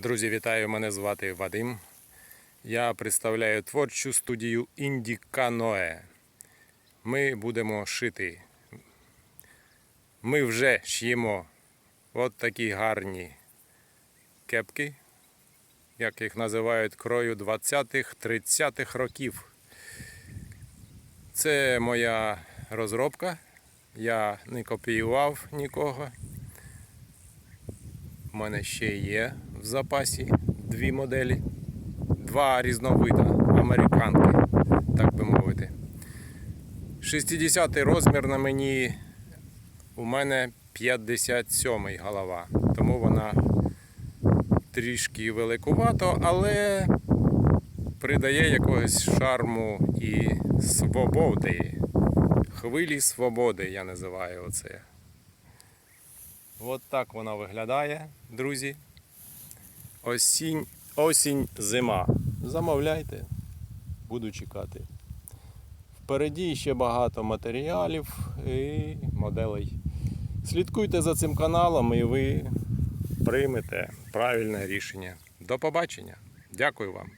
Друзі, вітаю! Мене звати Вадим. Я представляю творчу студію Індіканоe. Ми будемо шити. Ми вже ш'ємо от такі гарні кепки, як їх називають крою 20-30-х років. Це моя розробка. Я не копіював нікого. У мене ще є в запасі дві моделі, два різновида американки, так би мовити. 60 розмір на мені, у мене 57 голова, тому вона трішки великувато, але придає якогось шарму і свободи. Хвилі свободи я називаю оце. От так вона виглядає, друзі. Осінь, осінь, зима. Замовляйте, буду чекати. Впереді ще багато матеріалів і моделей. Слідкуйте за цим каналом і ви приймете правильне рішення. До побачення. Дякую вам.